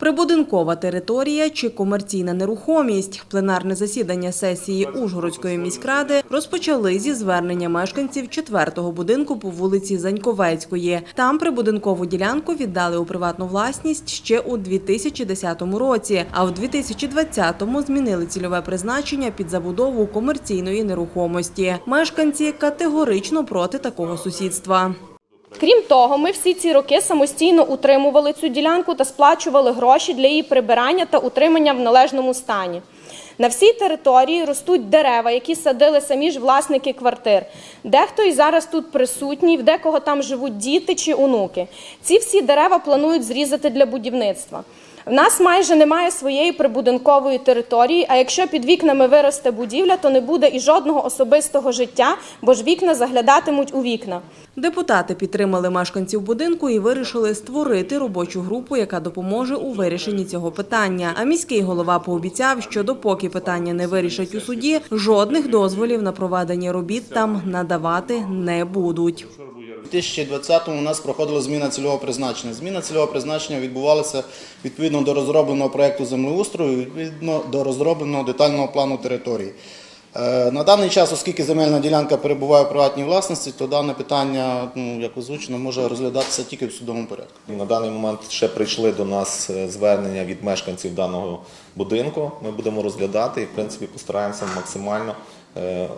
Прибудинкова територія чи комерційна нерухомість. Пленарне засідання сесії Ужгородської міськради розпочали зі звернення мешканців четвертого будинку по вулиці Заньковецької. Там прибудинкову ділянку віддали у приватну власність ще у 2010 році, а в 2020-му змінили цільове призначення під забудову комерційної нерухомості. Мешканці категорично проти такого сусідства. Крім того, ми всі ці роки самостійно утримували цю ділянку та сплачували гроші для її прибирання та утримання в належному стані. На всій території ростуть дерева, які садили самі ж власники квартир. Дехто і зараз тут присутній, в декого там живуть діти чи онуки. Ці всі дерева планують зрізати для будівництва. В нас майже немає своєї прибудинкової території, а якщо під вікнами виросте будівля, то не буде і жодного особистого життя, бо ж вікна заглядатимуть у вікна. Депутати підтримали мешканців будинку і вирішили створити робочу групу, яка допоможе у вирішенні цього питання. А міський голова пообіцяв, що допоки питання не вирішать у суді, жодних дозволів на проведення робіт там надавати не будуть. У 2020-му у нас проходила зміна цільового призначення. Зміна цільового призначення відбувалася відповідно до розробленого проєкту землеустрою, відповідно до розробленого детального плану території. Е, На даний час, оскільки земельна ділянка перебуває у приватній власності, то дане питання, ну як озвучено, може розглядатися тільки в судовому порядку. На даний момент ще прийшли до нас е, звернення від мешканців даного будинку. Ми будемо розглядати і, в принципі, постараємося максимально е,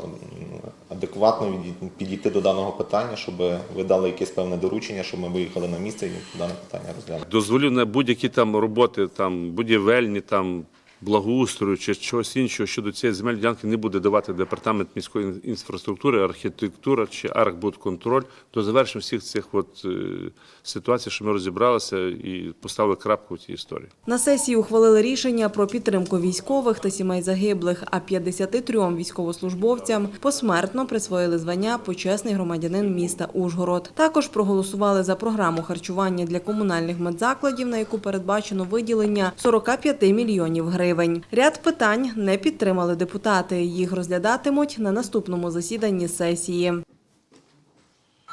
адекватно від- підійти до даного питання, щоб ви дали якесь певне доручення, щоб ми виїхали на місце і дане питання розглянули. дозволів на будь-які там роботи, там будівельні, там благоустрою чи чогось іншого щодо цієї земельної ділянки не буде давати департамент міської інфраструктури, архітектура чи архбудконтроль до завершення всіх цих от е, ситуацій, що ми розібралися і поставили крапку в цій історії. На сесії ухвалили рішення про підтримку військових та сімей загиблих, а 53 військовослужбовцям посмертно присвоїли звання почесний громадянин міста Ужгород. Також проголосували за програму харчування для комунальних медзакладів, на яку передбачено виділення 45 мільйонів гривень. Ряд питань не підтримали депутати. Їх розглядатимуть на наступному засіданні сесії.